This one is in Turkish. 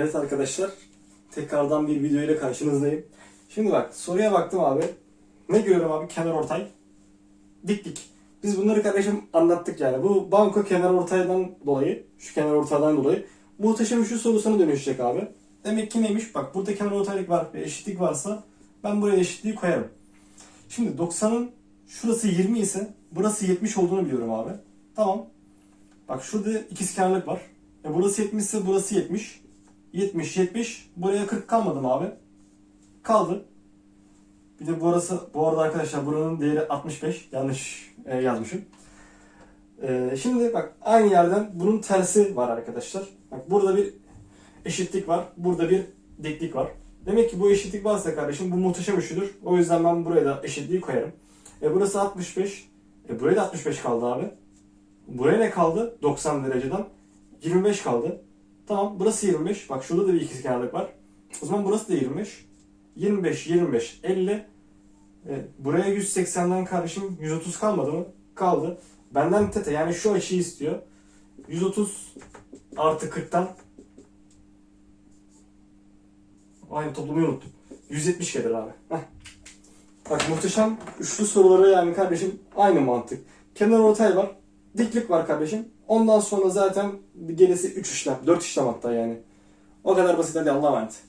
Evet arkadaşlar, tekrardan bir video ile karşınızdayım. Şimdi bak, soruya baktım abi. Ne görüyorum abi? Kenar ortay. Dik dik. Biz bunları kardeşim anlattık yani. Bu banko kenar ortaydan dolayı, şu kenar ortaydan dolayı muhteşem şu sorusuna dönüşecek abi. Demek ki neymiş? Bak burada kenar ortaylık var ve eşitlik varsa ben buraya eşitliği koyarım. Şimdi 90'ın şurası 20 ise burası 70 olduğunu biliyorum abi. Tamam. Bak şurada ikizkenarlık var. E burası 70 ise burası 70. 70, 70. Buraya 40 kalmadı mı abi? Kaldı. Bir de burası, bu arada arkadaşlar buranın değeri 65. Yanlış e, yazmışım. E, şimdi bak aynı yerden bunun tersi var arkadaşlar. Bak burada bir eşitlik var. Burada bir diklik var. Demek ki bu eşitlik varsa kardeşim bu muhteşem üçlüdür. O yüzden ben buraya da eşitliği koyarım. E burası 65. E buraya da 65 kaldı abi. Buraya ne kaldı? 90 dereceden. 25 kaldı. Tamam burası 25. Bak şurada da bir ikizkenarlık var. O zaman burası da 25. 25, 25, 50. E, buraya 180'den kardeşim 130 kalmadı mı? Kaldı. Benden tete yani şu açıyı istiyor. 130 artı 40'tan Aynı toplumu unuttum. 170 gelir abi. Heh. Bak muhteşem üçlü soruları yani kardeşim aynı mantık. Kenar ortay var. Diklik var kardeşim. Ondan sonra zaten gerisi 3 işlem, 4 işlem hatta yani. O kadar basit hadi Allah'a emanet.